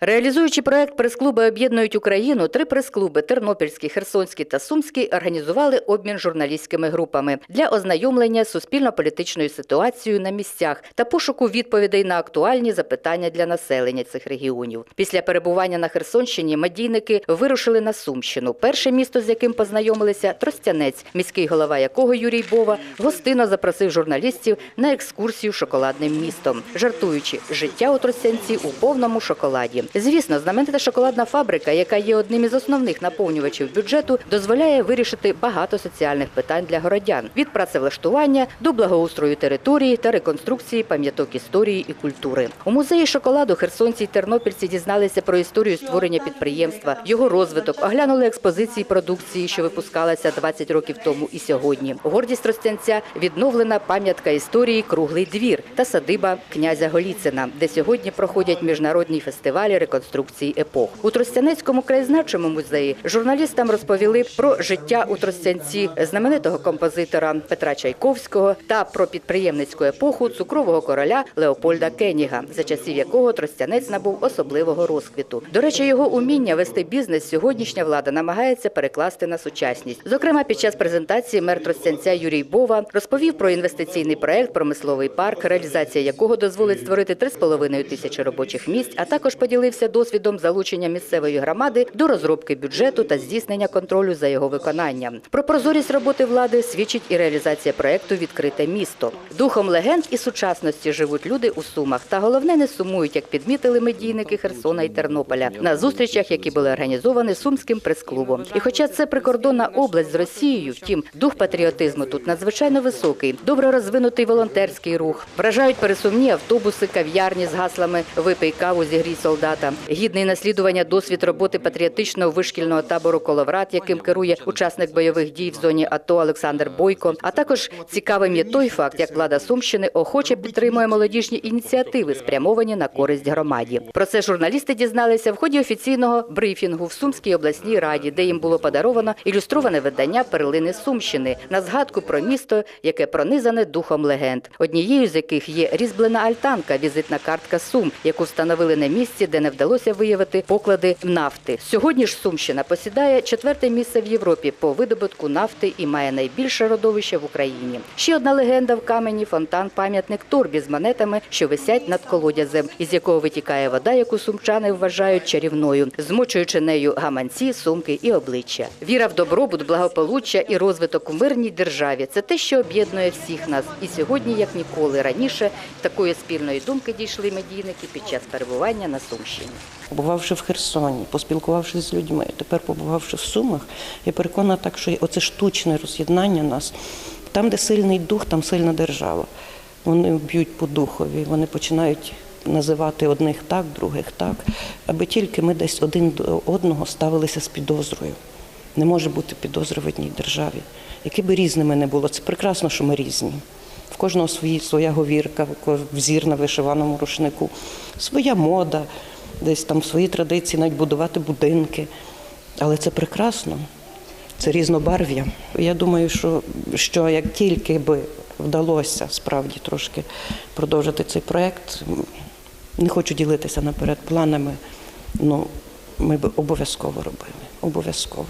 Реалізуючи проект прес-клуби об'єднують Україну, три прес-клуби Тернопільський, Херсонський та Сумський організували обмін журналістськими групами для ознайомлення з суспільно-політичною ситуацією на місцях та пошуку відповідей на актуальні запитання для населення цих регіонів. Після перебування на Херсонщині медійники вирушили на Сумщину. Перше місто, з яким познайомилися, Тростянець, міський голова якого Юрій Бова гостинно запросив журналістів на екскурсію шоколадним містом, жартуючи життя у Тростянці у повному шоколаді. Звісно, знаменита шоколадна фабрика, яка є одним із основних наповнювачів бюджету, дозволяє вирішити багато соціальних питань для городян від працевлаштування до благоустрою території та реконструкції пам'яток історії і культури. У музеї шоколаду херсонці й тернопільці дізналися про історію створення підприємства, його розвиток, оглянули експозиції продукції, що випускалася 20 років тому і сьогодні. Гордість Тростянця відновлена пам'ятка історії Круглий двір та садиба князя Голіцина, де сьогодні проходять міжнародні фестивалі реконструкції епох. У Тростянецькому краєзнавчому музеї журналістам розповіли про життя у Тростянці знаменитого композитора Петра Чайковського та про підприємницьку епоху цукрового короля Леопольда Кеніга, за часів якого Тростянець набув особливого розквіту. До речі, його уміння вести бізнес сьогоднішня влада намагається перекласти на сучасність. Зокрема, під час презентації мер Тростянця Юрій Бова розповів про інвестиційний проект Промисловий парк, реалізація якого дозволить створити 3,5 тисячі робочих місць, а також поділився досвідом залучення місцевої громади до розробки бюджету та здійснення контролю за його виконанням. Про прозорість роботи влади свідчить і реалізація проекту Відкрите місто. Духом легенд і сучасності живуть люди у Сумах, та головне не сумують, як підмітили медійники Херсона і Тернополя на зустрічах, які були організовані сумським прес-клубом. І хоча це прикордонна область з Росією, втім дух патріотизму тут надзвичайно високий, добре розвинутий волонтерський рух, вражають пересувні автобуси, кав'ярні з гаслами Випий каву, зігрій солдата, гідний наслідування досвід роботи патріотичного вишкільного табору Коловрат, яким керує учасник бойових дій в зоні АТО Олександр Бойко. А також цікавим є той факт, як влада Сумщини охоче підтримує молодіжні ініціативи, спрямовані на користь громаді. Про це журналісти дізналися в ході офіційного брифінгу в Сумській обласній раді, де їм було подаровано ілюстроване видання перлини Сумщини на згадку про місто, яке пронизане духом легенд. Однією з яких є різьблена альтанка, візитна картка Сум, яку встановили на місці, де не вдалося виявити поклади нафти. Сьогодні ж Сумщина посідає четверте місце в Європі по видобутку нафти і має найбільше родовище в Україні. Ще одна легенда в камені фонтан пам'ятник торбі з монетами, що висять над колодязем, із якого витікає вода, яку сумчани вважають чарівною, змочуючи нею гаманці, сумки і обличчя. Віра в добробут, благополуччя і розвиток у мирній державі це те, що об'єднує всіх нас. І сьогодні, як ніколи раніше, такої спільної думки дійшли медійники під час перебування на Сумщині. Побувавши в Херсоні, поспілкувавшись з людьми, тепер побувавши в Сумах, я переконана так, що оце штучне роз'єднання нас. Там, де сильний дух, там сильна держава. Вони б'ють по духові, вони починають називати одних так, других так, аби тільки ми десь один до одного ставилися з підозрою. Не може бути підозри в одній державі. Які би різними не було, це прекрасно, що ми різні. В кожного свої, своя говірка, взір на вишиваному рушнику, своя мода, десь там свої традиції, навіть будувати будинки. Але це прекрасно, це різнобарв'я. Я думаю, що, що як тільки би вдалося справді трошки продовжити цей проєкт, не хочу ділитися наперед планами, але ми б обов'язково робили. Обов'язково.